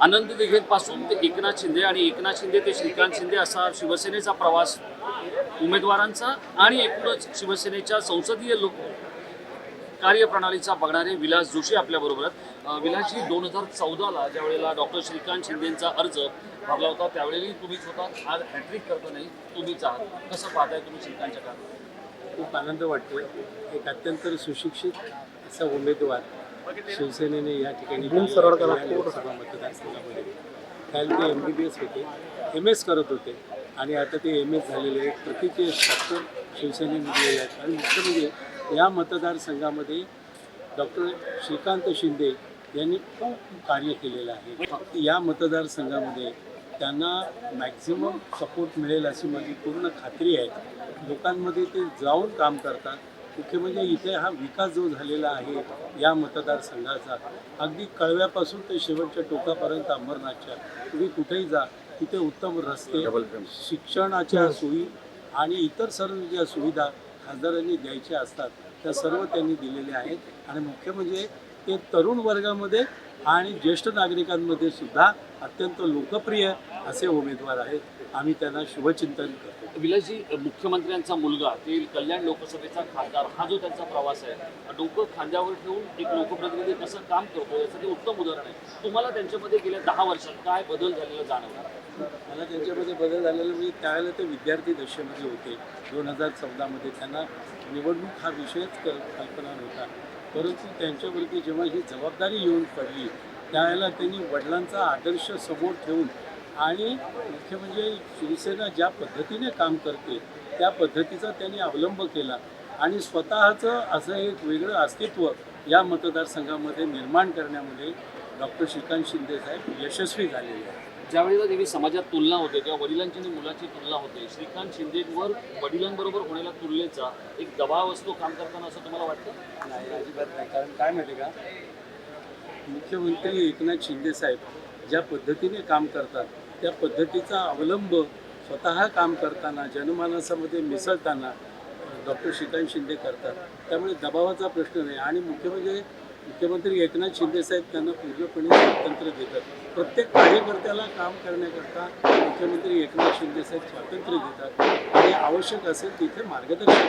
आनंद दिघेपासून ते एकनाथ शिंदे आणि एकनाथ शिंदे ते श्रीकांत शिंदे असा शिवसेनेचा प्रवास उमेदवारांचा आणि एकूणच शिवसेनेच्या संसदीय लोक कार्यप्रणालीचा बघणारे विलास जोशी आपल्याबरोबर आहेत विलासजी दोन हजार चौदाला ज्या वेळेला डॉक्टर श्रीकांत शिंदेंचा अर्ज भरला होता त्यावेळेलाही तुम्हीच होता. आज हॅट्रिक करतो नाही तुम्हीच आहात. कसं पाहताय तुम्ही श्रीकांतच्या काळात? खूप आनंद वाटतोय. एक अत्यंत सुशिक्षित असा उमेदवार. शिवसेनेने या ठिकाणी लोकसभा मतदारसंघामध्ये. काल ते एम बी बी एस होते. एम एस करत होते. आणि आता ते एम एस झालेले आहेत. प्रतीचे डॉक्टर शिवसेनेने दिलेले आहेत. आणि मुख्य म्हणजे या मतदारसंघामध्ये डॉक्टर श्रीकांत शिंदे यांनी खूप कार्य केलेलं आहे. फक्त या मतदारसंघामध्ये त्यांना मॅक्झिमम सपोर्ट मिळेल अशी माझी पूर्ण खात्री आहे. लोकांमध्ये ते जाऊन काम करतात. मुख्य म्हणजे इथे हा विकास जो झालेला आहे या मतदारसंघाचा अगदी कळव्यापासून ते शेवटच्या टोकापर्यंत अंबरनाथच्या. तुम्ही कुठेही जा तिथे उत्तम रस्ते शिक्षणाच्या सोयी आणि इतर सर्व ज्या सुविधा खासदारांनी द्यायच्या असतात त्या सर्व त्यांनी दिलेल्या आहेत. आणि मुख्य म्हणजे ते तरुण वर्गामध्ये आणि ज्येष्ठ नागरिकांमध्ये सुद्धा अत्यंत लोकप्रिय असे उमेदवार आहेत. आम्ही त्यांना शुभचिंतन करतो. विलासजी मुख्यमंत्र्यांचा मुलगा ते कल्याण लोकसभेचा खासदार हा जो त्यांचा प्रवास आहे डोकं खांद्यावर ठेवून एक लोकप्रतिनिधी कसं काम करतो याचं ते उत्तम उदाहरण आहे. तुम्हाला त्यांच्यामध्ये गेल्या दहा वर्षात काय बदल झालेला जाणवला? मला त्यांच्यामध्ये बदल झालेला म्हणजे त्यावेळेला ते विद्यार्थी दशेमध्ये होते. दोन हजार चौदामध्ये त्यांना निवडणूक हा विषयच क कल्पना नव्हता. परंतु त्यांच्यावरती जेव्हा ही जबाबदारी येऊन पडली त्यावेळेला त्यांनी वडिलांचा आदर्श समोर ठेवून आणि मुख्य म्हणजे शिवसेना ज्या पद्धतीने काम करते त्या पद्धतीचा त्यांनी अवलंब केला. आणि स्वतःचं असं एक वेगळं अस्तित्व या मतदारसंघामध्ये निर्माण करण्यामध्ये डॉक्टर श्रीकांत शिंदे साहेब यशस्वी झालेले आहेत. ज्यावेळेला देवी समाजात तुलना होते तेव्हा वडिलांची आणि मुलाची तुलना होते श्रीकांत शिंदेवर वडिलांबरोबर होण्याला तुलनेचा एक दबाव असतो काम करताना असं तुम्हाला वाटतं? नाही अजिबात नाही. कारण काय माहिती का? मुख्यमंत्री एकनाथ शिंदे साहेब ज्या पद्धतीने काम करतात त्या पद्धतीचा अवलंब स्वतः काम करताना जनमानसामध्ये मिसळताना डॉक्टर श्रीकांत शिंदे करतात. त्यामुळे दबावाचा प्रश्न नाही. आणि मुख्य म्हणजे मुख्यमंत्री एकनाथ शिंदे साहेब त्यांना पूर्णपणे स्वातंत्र्य देतात. प्रत्येक कार्यकर्त्याला काम करण्याकरता मुख्यमंत्री एकनाथ शिंदे साहेब स्वातंत्र्य देतात. आणि आवश्यक असेल तिथे मार्गदर्शन